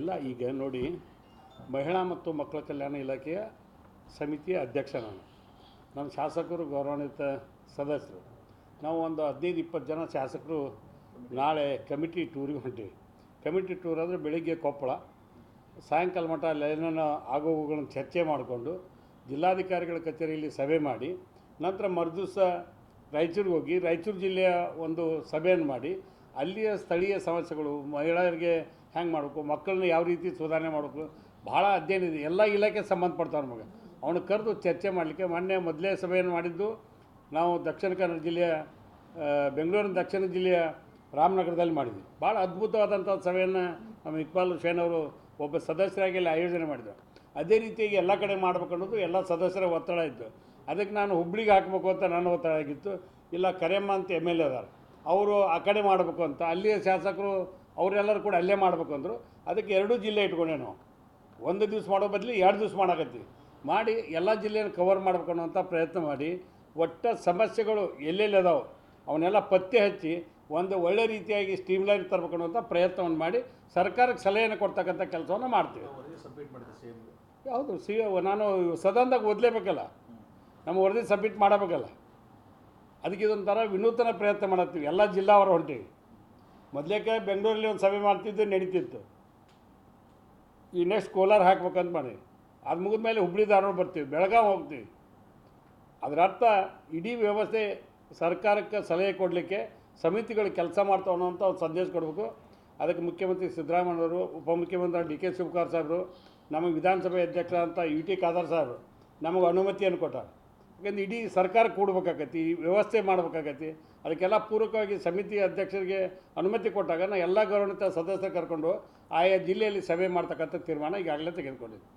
ಇಲ್ಲ. ಈಗ ನೋಡಿ, ಮಹಿಳಾ ಮತ್ತು ಮಕ್ಕಳ ಕಲ್ಯಾಣ ಇಲಾಖೆಯ ಸಮಿತಿಯ ಅಧ್ಯಕ್ಷ ನಾನು. ನಮ್ಮ ಶಾಸಕರು, ಗೌರವಾನ್ವಿತ ಸದಸ್ಯರು. ನಾವು ಒಂದು ಹದಿನೈದು, ಇಪ್ಪತ್ತು ಜನ ಶಾಸಕರು ನಾಳೆ ಕಮಿಟಿ ಟೂರಿಗೆ ಹೊಂಟೀವಿ. ಕಮಿಟಿ ಟೂರ್ ಅಂದರೆ ಬೆಳಿಗ್ಗೆ ಕೊಪ್ಪಳ. ಸಾಯಂಕಾಲ ಮಟ್ಟ ಏನೇನು ಆಗೋಗುಗಳನ್ನು ಚರ್ಚೆ ಮಾಡಿಕೊಂಡು ಜಿಲ್ಲಾಧಿಕಾರಿಗಳ ಕಚೇರಿಯಲ್ಲಿ ಸಭೆ ಮಾಡಿ, ನಂತರ ಮರುದಿವಸ ರಾಯಚೂರಿಗೆ ಹೋಗಿ, ರಾಯಚೂರು ಜಿಲ್ಲೆಯ ಒಂದು ಸಭೆಯನ್ನು ಮಾಡಿ, ಅಲ್ಲಿಯ ಸ್ಥಳೀಯ ಸಮಸ್ಯೆಗಳು, ಮಹಿಳೆಯರಿಗೆ ಹೆಂಗೆ ಮಾಡಬೇಕು, ಮಕ್ಕಳನ್ನ ಯಾವ ರೀತಿ ಸುಧಾರಣೆ ಮಾಡಬೇಕು, ಭಾಳ ಅಧ್ಯಯನ ಇದೆ. ಎಲ್ಲ ಇಲಾಖೆ ಸಂಬಂಧಪಡ್ತಾವೆ ನಮಗೆ ಅವನು ಕರೆದು ಚರ್ಚೆ ಮಾಡಲಿಕ್ಕೆ ಮೊನ್ನೆ ಮೊದಲೇ ಸಭೆಯನ್ನು ಮಾಡಿದ್ದು ನಾವು ದಕ್ಷಿಣ ಕನ್ನಡ ಜಿಲ್ಲೆಯ ಬೆಂಗಳೂರಿನ ದಕ್ಷಿಣ ಜಿಲ್ಲೆಯ ರಾಮನಗರದಲ್ಲಿ ಮಾಡಿದ್ವಿ. ಭಾಳ ಅದ್ಭುತವಾದಂಥ ಸಭೆಯನ್ನು ನಮ್ಮ ಇಕ್ಬಾಲ್ ಹುಸೇನ್ ಅವರು ಒಬ್ಬ ಸದಸ್ಯರಾಗಿ ಅಲ್ಲಿ ಆಯೋಜನೆ ಮಾಡಿದ್ರು. ಅದೇ ರೀತಿಯಾಗಿ ಎಲ್ಲ ಕಡೆ ಮಾಡ್ಬೇಕು ಅನ್ನೋದು ಎಲ್ಲ ಸದಸ್ಯರ ಒತ್ತಡ ಇತ್ತು. ಅದಕ್ಕೆ ನಾನು ಹುಬ್ಳಿಗೆ ಹಾಕಬೇಕು ಅಂತ ನನ್ನ ಒತ್ತಡ ಆಗಿತ್ತು. ಇಲ್ಲ ಕರೆಮ್ಮ ಅಂತ ಎಂ ಎಲ್ ಎ ಅದಾರ. ಅವರು ಆ ಕಡೆ ಮಾಡಬೇಕು ಅಂತ. ಅಲ್ಲಿಯ ಶಾಸಕರು ಅವರೆಲ್ಲರೂ ಕೂಡ ಅಲ್ಲೇ ಮಾಡಬೇಕು ಅಂದರು. ಅದಕ್ಕೆ ಎರಡೂ ಜಿಲ್ಲೆ ಇಟ್ಕೊಂಡೆ ನಾವು. ಒಂದು ದಿವಸ ಮಾಡೋ ಬದಲು ಎರಡು ದಿವ್ಸ ಮಾಡಾಕತ್ತೀವಿ. ಮಾಡಿ ಎಲ್ಲ ಜಿಲ್ಲೆಯನ್ನು ಕವರ್ ಮಾಡ್ಬೇಕು ಅನ್ನೋಂಥ ಪ್ರಯತ್ನ ಮಾಡಿ ಒಟ್ಟ ಸಮಸ್ಯೆಗಳು ಎಲ್ಲೆಲ್ಲಿ ಅದಾವೆ ಅವನ್ನೆಲ್ಲ ಪತ್ತೆ ಹಚ್ಚಿ ಒಂದು ಒಳ್ಳೆ ರೀತಿಯಾಗಿ ಸ್ಟ್ರೀಮ್ಲೈನ್ ತರಬೇಕು ಅನ್ನೋಂಥ ಪ್ರಯತ್ನವನ್ನು ಮಾಡಿ ಸರ್ಕಾರಕ್ಕೆ ಸಲಹೆಯನ್ನು ಕೊಡ್ತಕ್ಕಂಥ ಕೆಲಸವನ್ನು ಮಾಡ್ತೀವಿ. ಯಾವುದು? ಸಿ ನಾನು ಸದನದಾಗ ಓದಲೇಬೇಕಲ್ಲ. ನಮ್ಮ ವರದಿ ಸಬ್ಮಿಟ್ ಮಾಡಬೇಕಲ್ಲ. ಅದಕ್ಕೆ ಇದೊಂಥರ ವಿನೂತನ ಪ್ರಯತ್ನ ಮಾಡತ್ತೀವಿ. ಎಲ್ಲ ಜಿಲ್ಲಾವರು ಹೊಂಟೀವಿ. ಮೊದಲೇಕೆ ಬೆಂಗಳೂರಲ್ಲಿ ಒಂದು ಸಭೆ ಮಾಡ್ತಿದ್ದು ನಡೀತಿತ್ತು ಈ ನೆಕ್ಸ್ಟ್ ಕೋಲಾರ ಹಾಕ್ಬೇಕಂತ ಮಾಡಿ. ಅದು ಮುಗಿದ ಮೇಲೆ ಹುಬ್ಳಿ ಧಾರವಾಡ ಬರ್ತೀವಿ, ಬೆಳಗಾವಿ ಹೋಗ್ತೀವಿ. ಅದರ ಅರ್ಥ ಇಡೀ ವ್ಯವಸ್ಥೆ ಸರ್ಕಾರಕ್ಕೆ ಸಲಹೆ ಕೊಡಲಿಕ್ಕೆ ಸಮಿತಿಗಳು ಕೆಲಸ ಮಾಡ್ತಾವೆ ಅನ್ನೋಂಥ ಒಂದು ಸಂದೇಶ ಕೊಡಬೇಕು. ಅದಕ್ಕೆ ಮುಖ್ಯಮಂತ್ರಿ ಸಿದ್ದರಾಮಯ್ಯವರು ಉಪಮುಖ್ಯಮಂತ್ರಿ ಡಿ ಕೆ ಶಿವಕುಮಾರ್ ಸಾಹೇಬರು, ನಮಗೆ ವಿಧಾನಸಭೆ ಅಧ್ಯಕ್ಷರಾದಂಥ ಯು ಟಿ ಖಾದರ್ ಸಾಹೇಬರು ನಮಗೆ ಅನುಮತಿಯನ್ನು ಕೊಟ್ಟಾರೆ. ಯಾಕಂದ್ರೆ ಇಡೀ ಸರ್ಕಾರ ಕೂಡಬೇಕಾಗತ್ತೆ, ಈ ವ್ಯವಸ್ಥೆ ಮಾಡ್ಬೇಕಾಗತ್ತೆ. ಅದಕ್ಕೆಲ್ಲ ಪೂರಕವಾಗಿ ಸಮಿತಿ ಅಧ್ಯಕ್ಷರಿಗೆ ಅನುಮತಿ ಕೊಟ್ಟಾಗ ನಾ ಎಲ್ಲ ಗೌರವಾನ್ವಿತ ಸದಸ್ಯರು ಕರ್ಕೊಂಡು ಆಯಾ ಜಿಲ್ಲೆಯಲ್ಲಿ ಸಭೆ ಮಾಡ್ತಕ್ಕಂಥ ತೀರ್ಮಾನ ಈಗಾಗಲೇ ತೆಗೆದುಕೊಂಡಿದ್ದೆ